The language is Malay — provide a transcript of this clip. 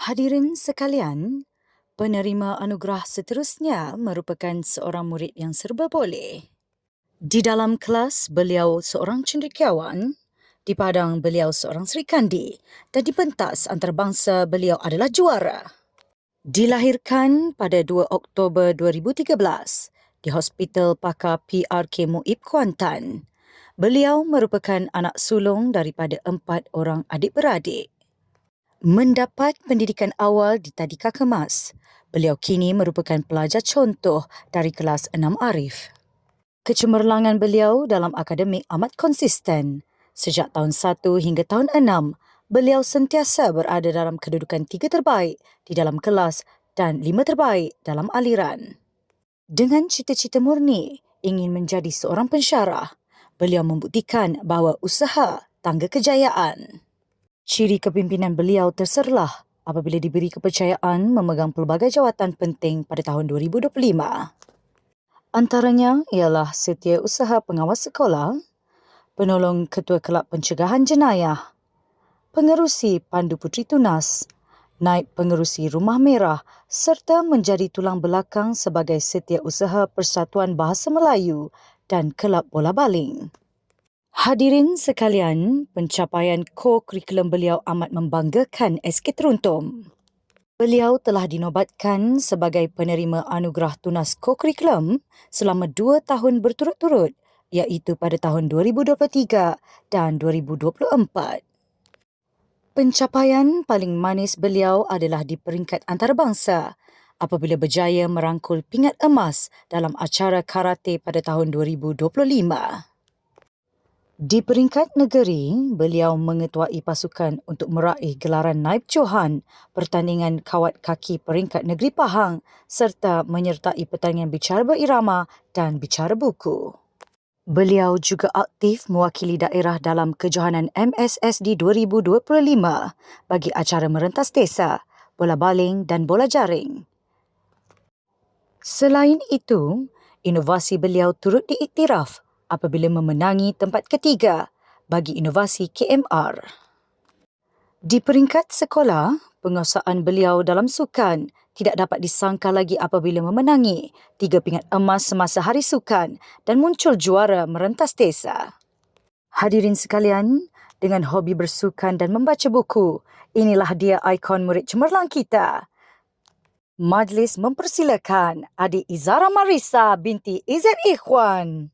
Hadirin sekalian, penerima anugerah seterusnya merupakan seorang murid yang serba boleh. Di dalam kelas, beliau seorang cendekiawan. Di padang, beliau seorang serikandi. Dan di pentas antarabangsa, beliau adalah juara. Dilahirkan pada 2 Oktober 2013 di Hospital Pakar PRK Muib Kuantan. Beliau merupakan anak sulung daripada empat orang adik-beradik. Mendapat pendidikan awal di Tadika Kemas, beliau kini merupakan pelajar contoh dari kelas 6 Arif. Kecemerlangan beliau dalam akademik amat konsisten. Sejak tahun 1 hingga tahun 6, beliau sentiasa berada dalam kedudukan tiga terbaik di dalam kelas dan lima terbaik dalam aliran. Dengan cita-cita murni ingin menjadi seorang pensyarah, beliau membuktikan bahawa usaha tangga kejayaan. Ciri kepimpinan beliau terserlah apabila diberi kepercayaan memegang pelbagai jawatan penting pada tahun 2025. Antaranya ialah setiausaha pengawas sekolah, penolong ketua kelab pencegahan jenayah, pengerusi Pandu Puteri Tunas, naib pengerusi Rumah Merah serta menjadi tulang belakang sebagai setiausaha Persatuan Bahasa Melayu dan Kelab Bola Baling. Hadirin sekalian, pencapaian ko-kurikulum beliau amat membanggakan SK Teruntum. Beliau telah dinobatkan sebagai penerima anugerah tunas ko-kurikulum selama dua tahun berturut-turut iaitu pada tahun 2023 dan 2024. Pencapaian paling manis beliau adalah di peringkat antarabangsa apabila berjaya merangkul pingat emas dalam acara karate pada tahun 2025. Di peringkat negeri, beliau mengetuai pasukan untuk meraih gelaran Naib Johan pertandingan kawat kaki peringkat negeri Pahang serta menyertai pertandingan bicara berirama dan bicara buku. Beliau juga aktif mewakili daerah dalam kejohanan MSSD 2025 bagi acara merentas desa, bola baling dan bola jaring. Selain itu, inovasi beliau turut diiktiraf apabila memenangi tempat ketiga bagi inovasi KMR. Di peringkat sekolah, penguasaan beliau dalam sukan tidak dapat disangka lagi apabila memenangi tiga pingat emas semasa hari sukan dan muncul juara merentas desa. Hadirin sekalian, dengan hobi bersukan dan membaca buku, inilah dia ikon murid cemerlang kita. Majlis mempersilakan adik Izara Marisa binti Izzat Ikhwan.